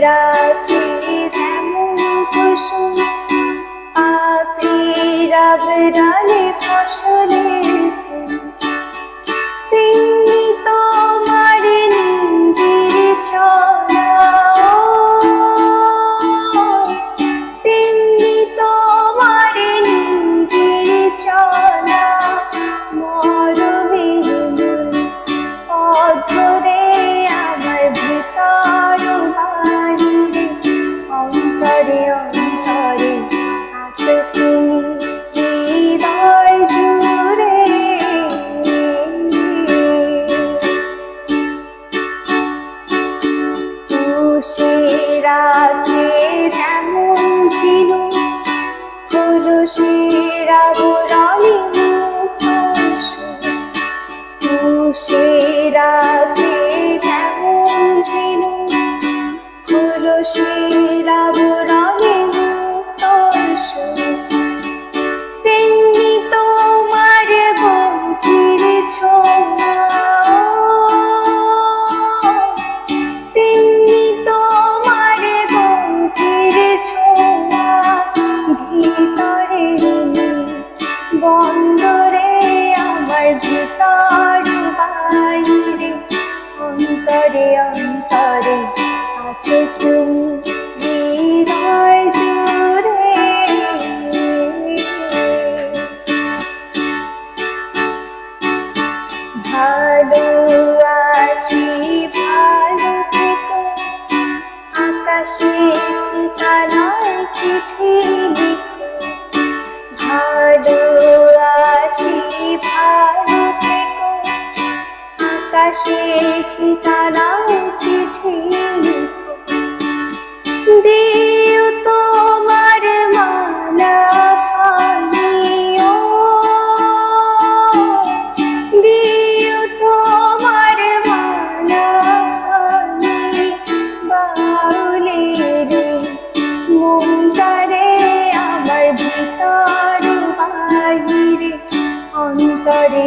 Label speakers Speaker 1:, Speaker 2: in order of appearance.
Speaker 1: রাখি যেমন ফসলে রাতে যেমন ছিল তুলসীর আবরণে মুখোশ সে রাতে যেমন ছিল তুলসীর আবরণে ভিতর বাইরে, অন্তরে অন্তরে। আছে তুমি হৃদয় জুড়ে। ভালো আছি, ভালো থেকো। আকাশে ঠিকানায় চিঠি লিখো। ভালো আছি, ভালো আকাশে ঠিকানায় চিঠি দিও তোমার মালা খানিও দিও তোমার মালা খানি বাউলে রে মনটারে আমার ভিতর বাহিরে, অন্তরে